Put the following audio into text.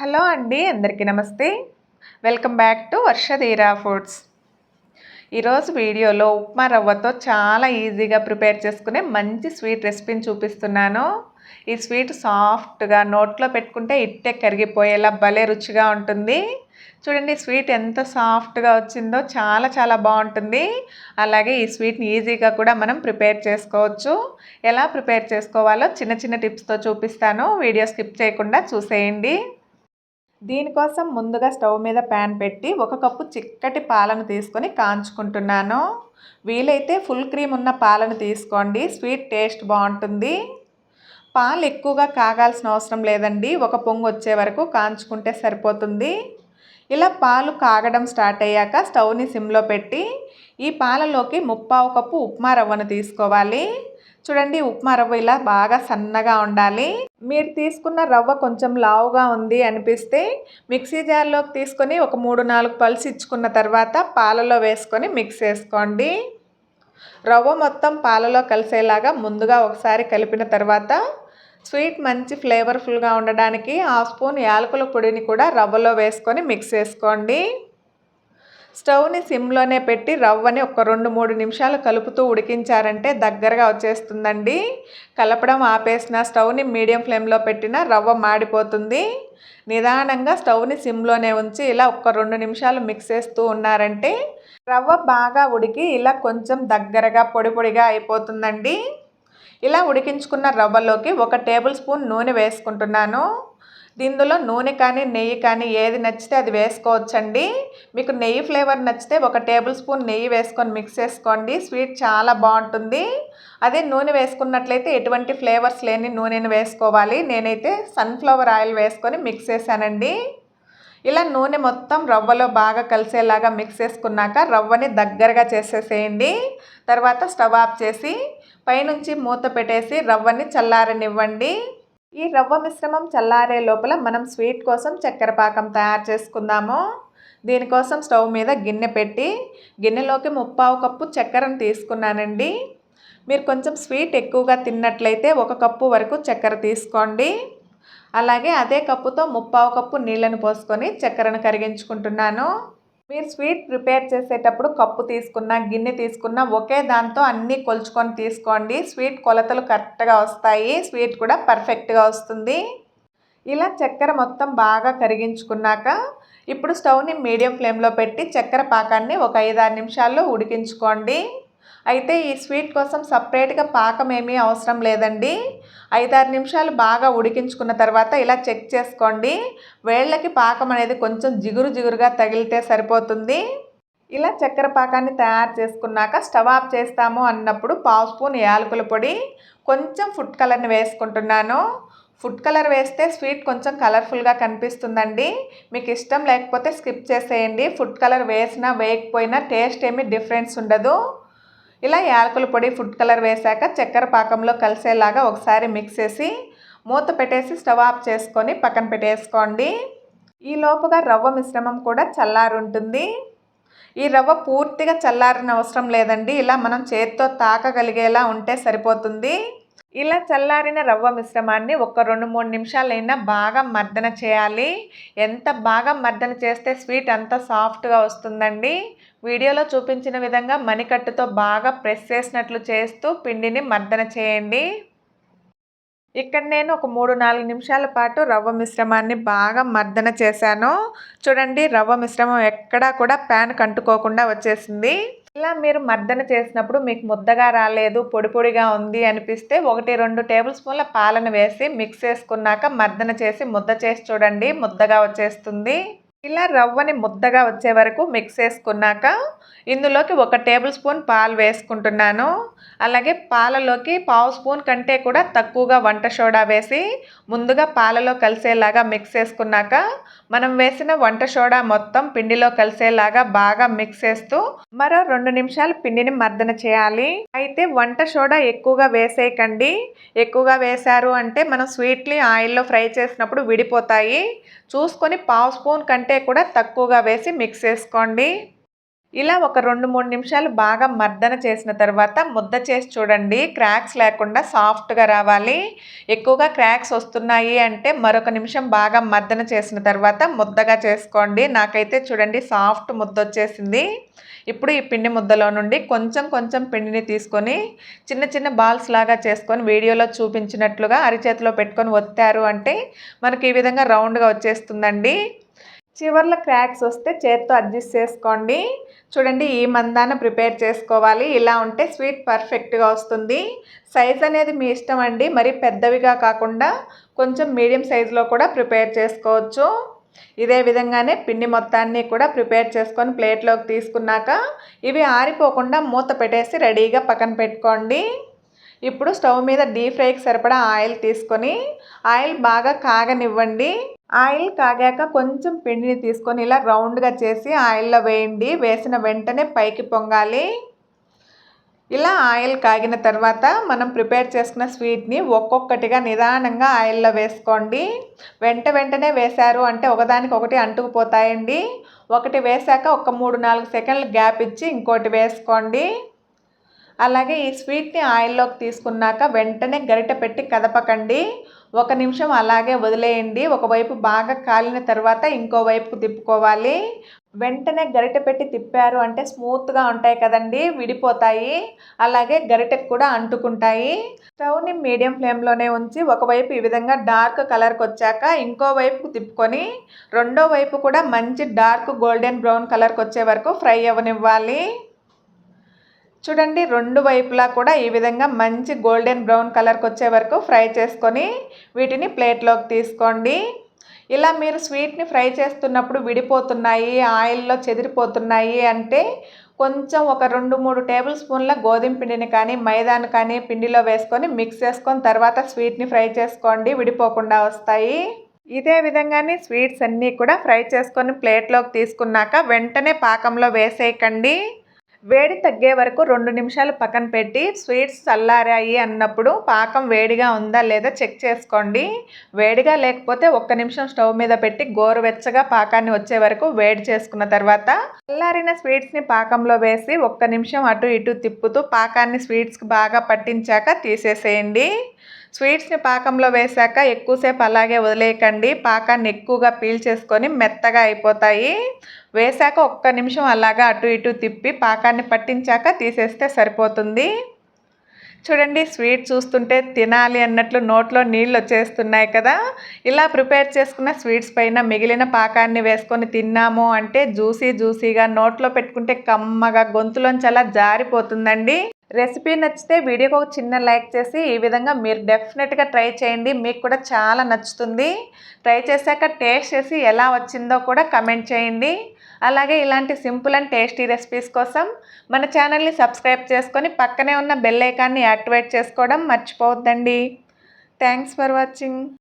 Hello అండి అందరికీ నమస్తే. Welcome back to Varshadheera foods. ఈరోజు వీడియోలో ఉప్మా రవ్వతో చాలా ఈజీగా ప్రిపేర్ చేసుకునే మంచి స్వీట్ రెసిపీని చూపిస్తున్నాను. ఈ స్వీట్ సాఫ్ట్గా నోట్లో పెట్టుకుంటే ఇట్టే కరిగిపోయేలా భలే రుచిగా ఉంటుంది. చూడండి స్వీట్ ఎంత సాఫ్ట్గా వచ్చిందో చాలా చాలా బాగుంటుంది. అలాగే ఈ స్వీట్ని ఈజీగా కూడా మనం ప్రిపేర్ చేసుకోవచ్చు. ఎలా ప్రిపేర్ చేసుకోవాలో చిన్న చిన్న టిప్స్తో చూపిస్తాను. వీడియో స్కిప్ చేయకుండా చూసేయండి. దీనికోసం ముందుగా స్టవ్ మీద ప్యాన్ పెట్టి ఒక కప్పు చిక్కటి పాలను తీసుకొని కాంచుకుంటున్నాను. వీలైతే ఫుల్ క్రీమ్ ఉన్న పాలను తీసుకోండి. స్వీట్ టేస్ట్ బాగుంటుంది. పాలు ఎక్కువగా కాగాల్సిన అవసరం లేదండి. ఒక పొంగు వచ్చే వరకు కాంచుకుంటే సరిపోతుంది. ఇలా పాలు కాగడం స్టార్ట్ అయ్యాక స్టవ్ని సిమ్లో పెట్టి ఈ పాలలోకి ముప్పావు కప్పు ఉప్మా రవ్వను తీసుకోవాలి. చూడండి ఉప్మా రవ్వ ఇలా బాగా సన్నగా ఉండాలి. మీరు తీసుకున్న రవ్వ కొంచెం లావుగా ఉంది అనిపిస్తే మిక్సీ జార్లోకి తీసుకొని ఒక మూడు నాలుగు పల్స్ ఇచ్చుకున్న తర్వాత పాలలో వేసుకొని మిక్స్ చేసుకోండి. రవ్వ మొత్తం పాలలో కలిసేలాగా ముందుగా ఒకసారి కలిపిన తర్వాత స్వీట్ మంచి ఫ్లేవర్ఫుల్గా ఉండడానికి హాఫ్ స్పూన్ యాలకుల పొడిని కూడా రవ్వలో వేసుకొని మిక్స్ చేసుకోండి. స్టవ్ని సిమ్లోనే పెట్టి రవ్వని ఒక రెండు మూడు నిమిషాలు కలుపుతూ ఉడికించారంటే దగ్గరగా వచ్చేస్తుందండి. కలపడం ఆపేసిన స్టవ్ని మీడియం ఫ్లేమ్లో పెట్టిన రవ్వ మాడిపోతుంది. నిదానంగా స్టవ్ని సిమ్లోనే ఉంచి ఇలా ఒక రెండు నిమిషాలు మిక్స్ చేస్తూ ఉన్నారంటే రవ్వ బాగా ఉడికి ఇలా కొంచెం దగ్గరగా పొడి పొడిగా అయిపోతుందండి. ఇలా ఉడికించుకున్న రవ్వలోకి ఒక టేబుల్ స్పూన్ నూనె వేసుకుంటున్నాను. దీనిలో నూనె కానీ నెయ్యి కానీ ఏది నచ్చితే అది వేసుకోవచ్చండి. మీకు నెయ్యి ఫ్లేవర్ నచ్చితే ఒక టేబుల్ స్పూన్ నెయ్యి వేసుకొని మిక్స్ చేసుకోండి. స్వీట్ చాలా బాగుంటుంది. అదే నూనె వేసుకున్నట్లయితే ఎటువంటి ఫ్లేవర్స్ లేని నూనెను వేసుకోవాలి. నేనైతే సన్ఫ్లవర్ ఆయిల్ వేసుకొని మిక్స్ చేశానండి. ఇలా నూనె మొత్తం రవ్వలో బాగా కలిసేలాగా మిక్స్ చేసుకున్నాక రవ్వని దగ్గరగా చేసేసేయండి. తర్వాత స్టవ్ ఆఫ్ చేసి పైనుంచి మూత పెట్టేసి రవ్వని చల్లారనివ్వండి. ఈ రవ్వ మిశ్రమం చల్లారే లోపల మనం స్వీట్ కోసం చక్కెర పాకం తయారు చేసుకుందాము. దీనికోసం స్టవ్ మీద గిన్నె పెట్టి గిన్నెలోకి ముప్పావు కప్పు చక్కెరను తీసుకున్నానండి. మీరు కొంచెం స్వీట్ ఎక్కువగా తిన్నట్లయితే ఒక కప్పు వరకు చక్కెర తీసుకోండి. అలాగే అదే కప్పుతో ముప్పావు కప్పు నీళ్ళను పోసుకొని చక్కెరను కరిగించుకుంటున్నాను. మీరు స్వీట్ ప్రిపేర్ చేసేటప్పుడు కప్పు తీసుకున్న గిన్నె తీసుకున్న ఒకే దాంతో అన్నీ కొలుచుకొని తీసుకోండి. స్వీట్ కొలతలు కరెక్ట్గా వస్తాయి. స్వీట్ కూడా పర్ఫెక్ట్గా వస్తుంది. ఇలా చక్కెర మొత్తం బాగా కరిగించుకున్నాక ఇప్పుడు స్టవ్ని మీడియం ఫ్లేమ్లో పెట్టి చక్కెర పాకాన్ని ఒక ఐదారు నిమిషాల్లో ఉడికించుకోండి. అయితే ఈ స్వీట్ కోసం సపరేట్గా పాకం ఏమీ అవసరం లేదండి. ఐదారు నిమిషాలు బాగా ఉడికించుకున్న తర్వాత ఇలా చెక్ చేసుకోండి. వేళ్ళకి పాకం అనేది కొంచెం జిగురు జిగురుగా తగిలితే సరిపోతుంది. ఇలా చక్కెర పాకాన్ని తయారు చేసుకున్నాక స్టవ్ ఆఫ్ చేస్తాము అన్నప్పుడు పావు స్పూన్ యాలకుల పొడి కొంచెం ఫుడ్ కలర్ని వేసుకుంటున్నాను. ఫుడ్ కలర్ వేస్తే స్వీట్ కొంచెం కలర్ఫుల్గా కనిపిస్తుందండి. మీకు ఇష్టం లేకపోతే స్కిప్ చేసేయండి. ఫుడ్ కలర్ వేసినా వేయకపోయినా టేస్ట్ ఏమీ డిఫరెన్స్ ఉండదు. ఇలా యాలకుల పొడి ఫుడ్ కలర్ వేశాక చక్కెర పాకంలో కలిసేలాగా ఒకసారి మిక్స్ చేసి మూత పెట్టేసి స్టవ్ ఆఫ్ చేసుకొని పక్కన పెట్టేసుకోండి. ఈ లోపుగా రవ్వ మిశ్రమం కూడా చల్లారుంటుంది. ఈ రవ్వ పూర్తిగా చల్లారిన అవసరం లేదండి. ఇలా మనం చేతితో తాకగలిగేలా ఉంటే సరిపోతుంది. ఇలా చల్లారిన రవ్వ మిశ్రమాన్ని ఒక రెండు మూడు నిమిషాలైనా బాగా మర్దన చేయాలి. ఎంత బాగా మర్దన చేస్తే స్వీట్ అంత సాఫ్ట్గా వస్తుందండి. వీడియోలో చూపించిన విధంగా మణికట్టుతో బాగా ప్రెస్ చేసినట్లు చేస్తూ పిండిని మర్దన చేయండి. ఇక్కడ నేను ఒక మూడు నాలుగు నిమిషాల పాటు రవ్వ మిశ్రమాన్ని బాగా మర్దన చేశాను. చూడండి రవ్వ మిశ్రమం ఎక్కడా కూడా ప్యాన్ కంటుకోకుండా వచ్చేసింది. ఇలా మీరు మర్దన చేసినప్పుడు మీకు ముద్దగా రాలేదు పొడి పొడిగా ఉంది అనిపిస్తే ఒకటి రెండు టేబుల్ స్పూన్ల పాలను వేసి మిక్స్ చేసుకున్నాక మర్దన చేసి ముద్ద చేసి చూడండి ముద్దగా వచ్చేస్తుంది. ఇలా రవ్వని ముద్దగా వచ్చే వరకు మిక్స్ చేసుకున్నాక ఇందులోకి ఒక టేబుల్ స్పూన్ పాలు వేసుకుంటున్నాను. అలాగే పాలలోకి పావు స్పూన్ కంటే కూడా తక్కువగా వంట సోడా వేసి ముందుగా పాలలో కలిసేలాగా మిక్స్ చేసుకున్నాక మనం వేసిన వంట సోడా మొత్తం పిండిలో కలిసేలాగా బాగా మిక్స్ చేస్తూ మరో రెండు నిమిషాలు పిండిని మర్దన చేయాలి. అయితే వంట సోడా ఎక్కువగా వేసేయకండి. ఎక్కువగా వేశారు అంటే మనం స్వీట్లీ ఆయిల్లో ఫ్రై చేసినప్పుడు విడిపోతాయి. చూసుకొని పావు స్పూన్ కంటే కూడా తక్కువగా వేసి మిక్స్ చేసుకోండి. ఇలా ఒక రెండు మూడు నిమిషాలు బాగా మర్దన చేసిన తర్వాత ముద్ద చేసి చూడండి. క్రాక్స్ లేకుండా సాఫ్ట్గా రావాలి. ఎక్కువగా క్రాక్స్ వస్తున్నాయి అంటే మరొక నిమిషం బాగా మర్దన చేసిన తర్వాత ముద్దగా చేసుకోండి. నాకైతే చూడండి సాఫ్ట్ ముద్ద వచ్చేసింది. ఇప్పుడు ఈ పిండి ముద్దలో నుండి కొంచెం కొంచెం పిండిని తీసుకొని చిన్న చిన్న బాల్స్ లాగా చేసుకొని వీడియోలో చూపించినట్లుగా అరిచేతిలో పెట్టుకొని ఒత్తారు అంటే మనకి ఈ విధంగా రౌండ్గా వచ్చేస్తుందండి. చివర్లో క్రాక్స్ వస్తే చేత్తో అడ్జస్ట్ చేసుకోండి. చూడండి ఈ మందాన ప్రిపేర్ చేసుకోవాలి. ఇలా ఉంటే స్వీట్ పర్ఫెక్ట్గా వస్తుంది. సైజ్ అనేది మీ ఇష్టం అండి. మరి పెద్దవిగా కాకుండా కొంచెం మీడియం సైజులో కూడా ప్రిపేర్ చేసుకోవచ్చు. ఇదే విధంగానే పిండి మొత్తాన్ని కూడా ప్రిపేర్ చేసుకొని ప్లేట్లోకి తీసుకున్నాక ఇవి ఆరిపోకుండా మూత పెట్టేసి రెడీగా పక్కన పెట్టుకోండి. ఇప్పుడు స్టవ్ మీద డీప్ ఫ్రైకి సరిపడా ఆయిల్ తీసుకొని ఆయిల్ బాగా కాగనివ్వండి. ఆయిల్ కాగాక కొంచెం పిండిని తీసుకొని ఇలా రౌండ్గా చేసి ఆయిల్లో వేయండి. వేసిన వెంటనే పైకి పొంగాలి. ఇలా ఆయిల్ కాగిన తర్వాత మనం ప్రిపేర్ చేసుకున్న స్వీట్ని ఒక్కొక్కటిగా నిదానంగా ఆయిల్లో వేసుకోండి. వెంట వెంటనే వేశారు అంటే ఒకదానికి ఒకటి అంటుకుపోతాయండి. ఒకటి వేశాక ఒక మూడు నాలుగు సెకండ్లు గ్యాప్ ఇచ్చి ఇంకోటి వేసుకోండి. అలాగే ఈ స్వీట్ని ఆయిల్లోకి తీసుకున్నాక వెంటనే గరిట పెట్టి కదపకండి. ఒక నిమిషం అలాగే వదిలేయండి. ఒకవైపు బాగా కాలిన తర్వాత ఇంకోవైపు తిప్పుకోవాలి. వెంటనే గరిట పెట్టి తిప్పారు అంటే స్మూత్గా ఉంటాయి కదండి విడిపోతాయి. అలాగే గరిటకు కూడా అంటుకుంటాయి. స్టవ్ని మీడియం ఫ్లేమ్లోనే ఉంచి ఒకవైపు ఈ విధంగా డార్క్ కలర్కి వచ్చాక ఇంకో వైపు తిప్పుకొని రెండో వైపు కూడా మంచి డార్క్ గోల్డెన్ బ్రౌన్ కలర్కి వచ్చే వరకు ఫ్రై అవ్వనివ్వాలి. చూడండి రెండు వైపులా కూడా ఈ విధంగా మంచి గోల్డెన్ బ్రౌన్ కలర్కి వచ్చే వరకు ఫ్రై చేసుకొని వీటిని ప్లేట్లోకి తీసుకోండి. ఇలా మీరు స్వీట్ని ఫ్రై చేస్తున్నప్పుడు విడిపోతున్నాయి ఆయిల్లో చెదిరిపోతున్నాయి అంటే కొంచెం ఒక రెండు మూడు టేబుల్ స్పూన్ల గోధుమ పిండిని కానీ మైదాను కానీ పిండిలో వేసుకొని మిక్స్ చేసుకొని తర్వాత స్వీట్ని ఫ్రై చేసుకోండి విడిపోకుండా వస్తాయి. ఇదే విధంగానే స్వీట్స్ అన్నీ కూడా ఫ్రై చేసుకొని ప్లేట్లోకి తీసుకున్నాక వెంటనే పాకంలో వేసేయకండి. వేడి తగ్గే వరకు రెండు నిమిషాలు పక్కన పెట్టి స్వీట్స్ చల్లారాయి అన్నప్పుడు పాకం వేడిగా ఉందా లేదా చెక్ చేసుకోండి. వేడిగా లేకపోతే ఒక్క నిమిషం స్టవ్ మీద పెట్టి గోరువెచ్చగా పాకాన్ని వచ్చే వరకు వేడి చేసుకున్న తర్వాత చల్లారిన స్వీట్స్ని పాకంలో వేసి ఒక్క నిమిషం అటు ఇటు తిప్పుతూ పాకాన్ని స్వీట్స్కి బాగా పట్టించాక తీసేసేయండి. స్వీట్స్ని పాకంలో వేశాక ఎక్కువసేపు అలాగే వదిలేయకండి. పాకాన్ని ఎక్కువగా పీల్ చేసుకొని మెత్తగా అయిపోతాయి. వేశాక ఒక్క నిమిషం అలాగా అటు ఇటు తిప్పి పాకాన్ని పట్టించాక తీసేస్తే సరిపోతుంది. చూడండి స్వీట్ చూస్తుంటే తినాలి అన్నట్లు నోట్లో నీళ్ళు వచ్చేస్తున్నాయి కదా. ఇలా ప్రిపేర్ చేసుకున్న స్వీట్స్ పైన మిగిలిన పాకాన్ని వేసుకొని తిన్నాము అంటే జ్యూసీ జ్యూసీగా నోట్లో పెట్టుకుంటే కమ్మగా గొంతులోంచి అలా జారిపోతుందండి. రెసిపీ నచ్చితే వీడియోకి ఒక చిన్న లైక్ చేసి ఈ విధంగా మీరు డెఫినెట్గా ట్రై చేయండి. మీకు కూడా చాలా నచ్చుతుంది. ట్రై చేశాక టేస్ట్ చేసి ఎలా వచ్చిందో కూడా కమెంట్ చేయండి. అలాగే ఇలాంటి సింపుల్ అండ్ టేస్టీ రెసిపీస్ కోసం మన ఛానల్ని సబ్స్క్రైబ్ చేసుకొని పక్కనే ఉన్న బెల్ ఐకాన్ని యాక్టివేట్ చేసుకోవడం మర్చిపోవద్దండి. Thanks for watching.